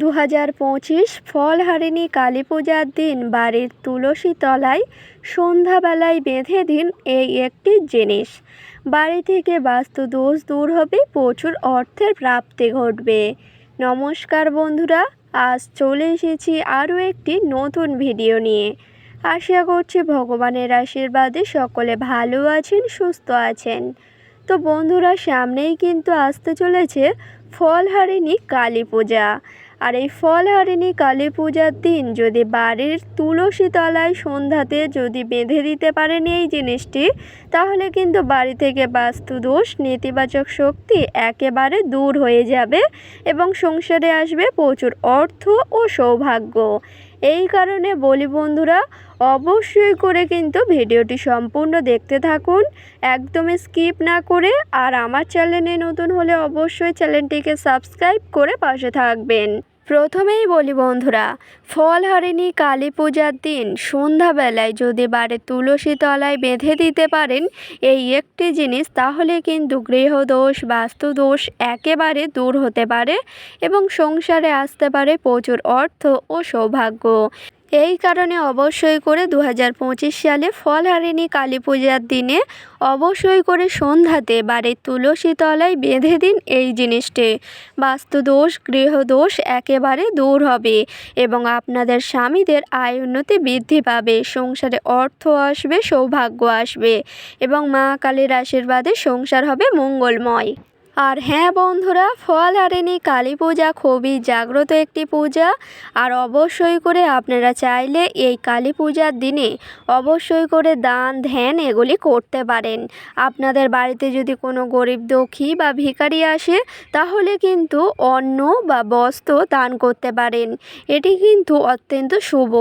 দু হাজার পঁচিশ ফলহারিণী কালী পূজার দিন বাড়ির তুলসী তলায় সন্ধ্যাবেলায় বেঁধে দিন এই একটি জিনিস। বাড়ি থেকে বাস্তু দোষ দূর হবে, প্রচুর অর্থের প্রাপ্তি ঘটবে। নমস্কার বন্ধুরা, আজ চলে এসেছি আরও একটি নতুন ভিডিও নিয়ে। আশা করছি ভগবানের আশীর্বাদে সকলে ভালো আছেন, সুস্থ আছেন। তো বন্ধুরা, সামনেই কিন্তু আসতে চলেছে ফলহারিণী কালী পূজা। আর এই ফলহারিণী কালী পূজার দিন যদি বাড়ির তুলসী তলায় সন্ধ্যাতে যদি বেঁধে দিতে পারেন এই জিনিসটি, তাহলে কিন্তু বাড়ি থেকে বাস্তু দোষ নেতিবাচক শক্তি একেবারে দূর হয়ে যাবে এবং সংসারে আসবে প্রচুর অর্থ ও সৌভাগ্য। এই কারণে বলি বন্ধুরা, অবশ্যই করে কিন্তু ভিডিওটি সম্পূর্ণ দেখতে থাকুন, একদমই স্কিপ না করে, আর আমার চ্যানেলে নতুন হলে অবশ্যই চ্যানেলটিকে সাবস্ক্রাইব করে পাশে থাকবেন। প্রথমেই বলি বন্ধুরা, ফল হারেনি কালী পূজার দিন সন্ধ্যাবেলায় যদি বাড়ি তুলসী তলায় বেঁধে দিতে পারেন এই একটি জিনিস, তাহলে কিন্তু গৃহদোষ, বাস্তুদোষ একেবারে দূর হতে পারে এবং সংসারে আসতে পারে প্রচুর অর্থ ও সৌভাগ্য। এই কারণে অবশ্যই করে দু হাজার পঁচিশ সালে ফলহারিণী কালী পূজার দিনে অবশ্যই করে সন্ধ্যাতে বাড়ির তুলসী তলায় বেঁধে দিন এই জিনিসটি। বাস্তুদোষ, গৃহদোষ একেবারে দূর হবে এবং আপনাদের স্বামীদের আয় উন্নতি বৃদ্ধি পাবে, সংসারে অর্থ আসবে, সৌভাগ্য আসবে এবং মা কালীর আশীর্বাদে সংসার হবে মঙ্গলময়। আর হ্যাঁ বন্ধুরা, ফল হারেনি কালী পূজা খুবই জাগ্রত একটি পূজা। আর অবশ্যই করে আপনারা চাইলে এই কালী পূজার দিনে অবশ্যই করে দান, ধ্যান এগুলি করতে পারেন। আপনাদের বাড়িতে যদি কোনো গরিব দুঃখী বা ভিখারি আসে, তাহলে কিন্তু অন্ন বা বস্ত্র দান করতে পারেন। এটি কিন্তু অত্যন্ত শুভ।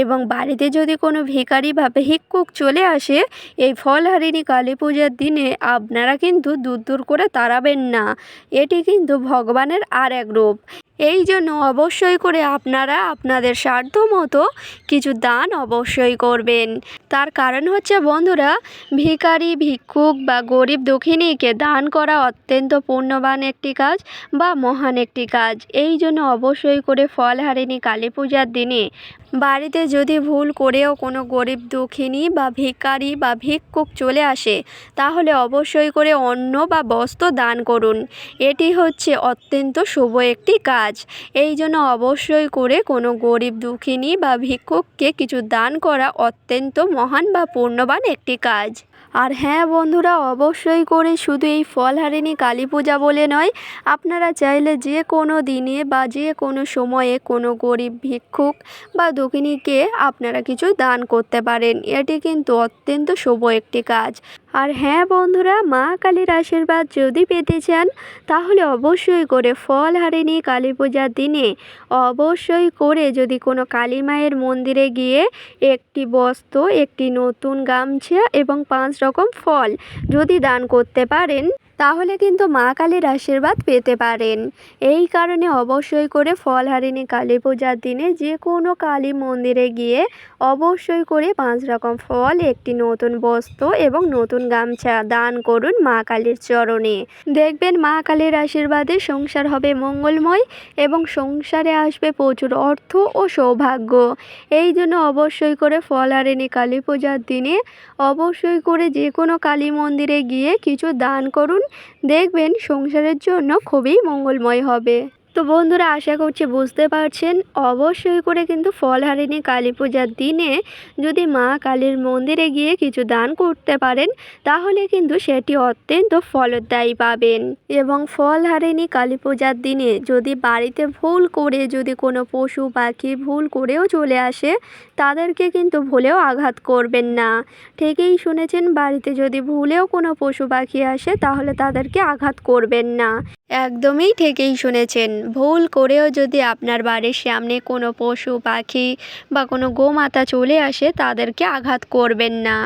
এবং বাড়িতে যদি কোনো ভিখারি বা ভিক্ষুক চলে আসে, এই ফলহারিণী কালী পূজার দিনে আপনারা কিন্তু দূর দূর করে তাড়াবেন না। এটি কিন্তু ভগবানের আর এক রূপ। এই জন্য অবশ্যই করে আপনারা আপনাদের সাধ্য মতো কিছু দান অবশ্যই করবেন। তার কারণ হচ্ছে বন্ধুরা, ভিখারি, ভিক্ষুক বা গরিব দুঃখিনীকে দান করা অত্যন্ত পুণ্যবান একটি কাজ বা মহান একটি কাজ। এই জন্য অবশ্যই করে ফল হারেনি কালী পূজার দিনে বাড়িতে যদি ভুল করেও কোনো গরিব দুঃখিনী বা ভিখারি বা ভিক্ষুক চলে আসে, তাহলে অবশ্যই করে অন্ন বা বস্ত্র দান করুন। এটি হচ্ছে অত্যন্ত শুভ একটি কাজ। এই জন্য অবশ্যই করে কোনো গরিব দুঃখিনী বা ভিক্ষুককে কিছু দান করা অত্যন্ত মহান বা পূর্ণবান একটি কাজ। আর হ্যাঁ বন্ধুরা, অবশ্যই করে শুধু এই ফলহারিণী কালী পূজা বলে নয়, আপনারা চাইলে যে কোনো দিনে বা যে কোনো সময়ে কোনো গরিব ভিক্ষুক বা দক্ষিণীকে আপনারা কিছু দান করতে পারেন। এটি কিন্তু অত্যন্ত শুভ একটি কাজ। আর হ্যাঁ বন্ধুরা, মা কালীর আশীর্বাদ যদি পেতে চান, তাহলে অবশ্যই করে ফল হারেনি কালী পূজার দিনে অবশ্যই করে যদি কোনো কালী মায়ের মন্দিরে গিয়ে একটি বস্ত্র, একটি নতুন গামছা এবং পাঁচ রকম ফল যদি দান করতে পারেন তাহলে কিন্তু মা কালীর আশীর্বাদ পেতে পারেন। এই কারণে অবশ্যই করে ফলহারিণী কালী পূজার দিনে যে কোনো কালী মন্দিরে গিয়ে অবশ্যই করে পাঁচ রকম ফল, একটি নতুন বস্ত্র এবং নতুন গামছা দান করুন মা কালীর চরণে। দেখবেন মা কালীর আশীর্বাদে সংসার হবে মঙ্গলময় এবং সংসারে আসবে প্রচুর অর্থ ও সৌভাগ্য। এই জন্য অবশ্যই করে ফলহারিণী কালী পূজার দিনে অবশ্যই করে যে কোনো কালী মন্দিরে গিয়ে কিছু দান করুন দেখবেন সংসারের জন্য খুবই মঙ্গলময় হবে। তো বন্ধুরা, আশা করছি বুঝতে পারছেন। অবশ্যই করে কিন্তু ফলহারিণী কালী পূজার দিনে যদি মা কালীর মন্দিরে গিয়ে কিছু দান করতে পারেন, তাহলে কিন্তু সেটি অত্যন্ত ফলদায়ী পাবেন। এবং ফলহারিণী কালী পূজার দিনে যদি বাড়িতে ভুল করে, যদি কোনো পশু পাখি ভুল করেও চলে আসে, তাদেরকে কিন্তু ভুলেও আঘাত করবেন না। ঠিকই শুনেছেন, বাড়িতে যদি ভুলেও কোনো পশু পাখি আসে, তাহলে তাদেরকে আঘাত করবেন না। একদমই ঠিকই শুনেছেন। ভুল করেও যদি আপনার বাড়ির সামনে কোনো পশু, পাখি বা কোনো গোমাতা চলে আসে, তাদেরকে আঘাত করবেন না।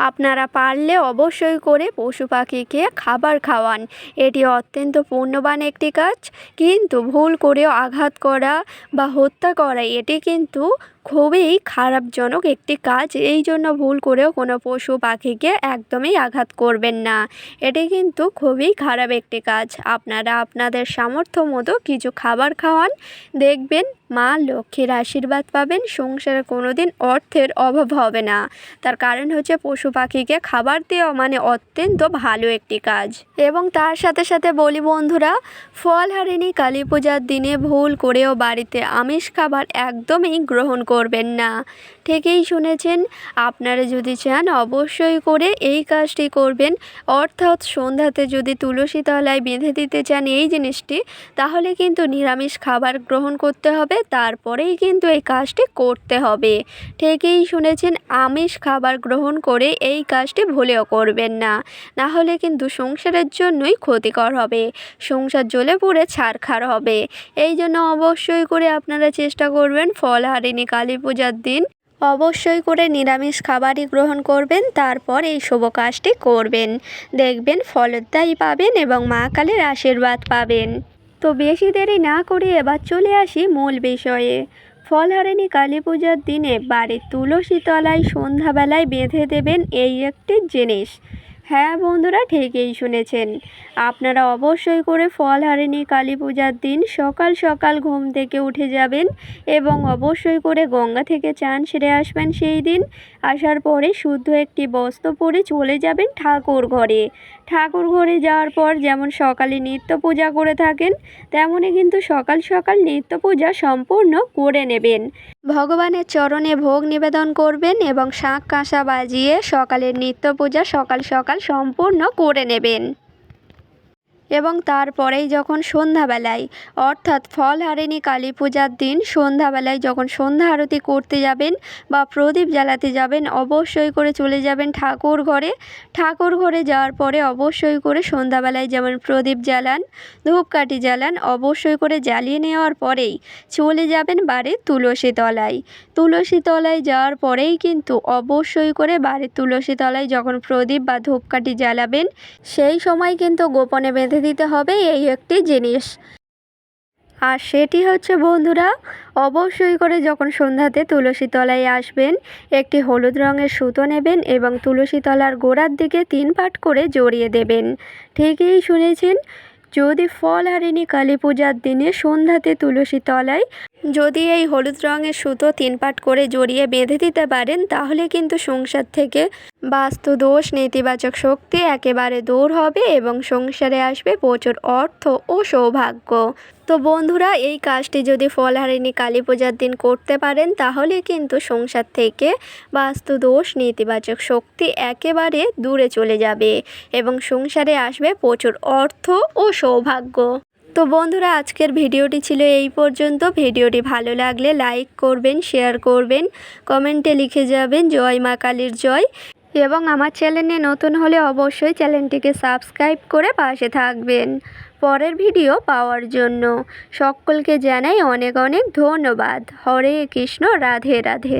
আপনারা পারলে অবশ্যই করে পশু পাখিকে খাবার খাওয়ান। এটি অত্যন্ত পুণ্যবান একটি কাজ। কিন্তু ভুল করেও আঘাত করা বা হত্যা করা, এটি কিন্তু খুবই খারাপজনক একটি কাজ। এই জন্য ভুল করেও কোনো পশু পাখিকে একদমই আঘাত করবেন না। এটি কিন্তু খুবই খারাপ একটি কাজ। আপনারা আপনাদের সামর্থ্য মতো কিছু খাবার খাওয়ান, দেখবেন মা লক্ষ্মীর আশীর্বাদ পাবেন, সংসারে কোনো দিন অর্থের অভাব হবে না। তার কারণ হচ্ছে পশু পাখিকে খাবার দেওয়া মানে অত্যন্ত ভালো একটি কাজ। এবং তার সাথে সাথে বলি বন্ধুরা ফলহারিণী কালী পূজার দিনে ভুল করেও বাড়িতে আমিষ খাবার একদমই গ্রহণ করবেন না। ঠিকই শুনেছেন। আপনারা যদি চান অবশ্যই করে এই কাজটি করবেন। অর্থাৎ সন্ধ্যাতে যদি তুলসী তলায় বেঁধে দিতে চান এই জিনিসটি, তাহলে কিন্তু নিরামিষ খাবার গ্রহণ করতে হবে। তারপরেই কিন্তু এই কাজটি করতে হবে। ঠিকই শুনেছেন, আমিষ খাবার গ্রহণ করে এই কাজটি ভুলেও করবেন না। না হলে কিন্তু সংসারের জন্যই ক্ষতিকর হবে। সংসার জ্বলে পুড়ে ছারখার হবে। এই জন্য অবশ্যই করে আপনারা চেষ্টা করবেন ফলহারিণী কালী পূজার দিন অবশ্যই করে নিরামিষ খাবারই গ্রহণ করবেন, তারপর এই শুভ কাজটি করবেন। দেখবেন ফলদায়ী পাবেন এবং মা কালীর আশীর্বাদ পাবেন। তো বেশি দেরি না করে এবার চলে আসি মূল বিষয়ে। ফলহারিণী কালী পূজার দিনে বাড়ির তুলসী তলায় সন্ধ্যাবেলায় বেঁধে দেবেন এই একটি জিনিস। হ্যাঁ বন্ধুরা, ঠিকই শুনেছেন। আপনারা অবশ্যই করে ফলহারিণী কালী পূজার দিন সকাল সকাল ঘুম থেকে উঠে যাবেন এবং অবশ্যই করে গঙ্গা থেকে চান সেরে আসবেন সেই দিন। আসার পরে শুদ্ধ একটি বস্ত্র পরে চলে যাবেন ঠাকুর ঘরে। ঠাকুর ঘরে যাওয়ার পর যেমন সকালে নিত্য পূজা করে থাকেন তেমনই কিন্তু সকাল সকাল নিত্য পূজা সম্পূর্ণ করে নেবেন। ভগবানের চরণে ভোগ নিবেদন করবেন এবং শাঁখ কাঁসা বাজিয়ে সকালের নিত্য পূজা সকাল সকাল সম্পূর্ণ করে নেবেন। এবং তারপরেই যখন সন্ধ্যাবেলায়, অর্থাৎ ফলহারিণী কালী পূজার দিন সন্ধ্যাবেলায় যখন সন্ধ্যা আরতি করতে যাবেন বা প্রদীপ জ্বালাতে যাবেন, অবশ্যই করে চলে যাবেন ঠাকুর ঘরে। ঠাকুর ঘরে যাওয়ার পরে অবশ্যই করে সন্ধ্যাবেলায় যেমন প্রদীপ জ্বালান, ধূপকাঠি জ্বালান, অবশ্যই করে জ্বালিয়ে নেওয়ার পরেই চলে যাবেন বাড়ির তুলসী তলায়। তুলসী তলায় যাওয়ার পরেই কিন্তু অবশ্যই করে বাড়ির তুলসী তলায় যখন প্রদীপ বা ধূপকাঠি জ্বালাবেন, সেই সময় কিন্তু গোপনে বেঁধে দিতে হবে এই একটি জিনিস। আর সেটি হচ্ছে, বন্ধুরা, অবশ্যই করে যখন সন্ধ্যাতে তুলসী তলায় আসবেন, একটি হলুদ রঙের সুতো নেবেন এবং তুলসী তলার গোড়ার দিকে তিন পাট করে জড়িয়ে দেবেন। ঠিকই শুনেছেন, যদি ফল হারেনি কালী পূজার দিনে সন্ধ্যাতে তুলসী তলায় যদি এই হলুদ রঙের সুতো তিন পাট করে জড়িয়ে বেঁধে দিতে পারেন, তাহলে কিন্তু সংসার থেকে বাস্তু দোষ নেতিবাচক শক্তি একেবারে দূর হবে এবং সংসারে আসবে প্রচুর অর্থ ও সৌভাগ্য। তো বন্ধুরা, এই কাজটি যদি ফলহারিণী কালী পূজার দিন করতে পারেন, তাহলে কিন্তু সংসার থেকে বাস্তু দোষ নেতিবাচক শক্তি একেবারে দূরে চলে যাবে এবং সংসারে আসবে প্রচুর অর্থ ও সৌভাগ্য। তো বন্ধুরা, আজকের ভিডিওটি ছিল এই পর্যন্ত। ভিডিওটি ভালো লাগলে লাইক করবেন, শেয়ার করবেন, কমেন্টে লিখে যাবেন, জয় মা কালীর জয়। এবং আমার চ্যানেলে নতুন হলে অবশ্যই চ্যানেলটিকে সাবস্ক্রাইব করে পাশে থাকবেন। পরের ভিডিও পাওয়ার জন্য সকলকে জানাই অনেক অনেক ধন্যবাদ। হরে কৃষ্ণ, রাধে রাধে।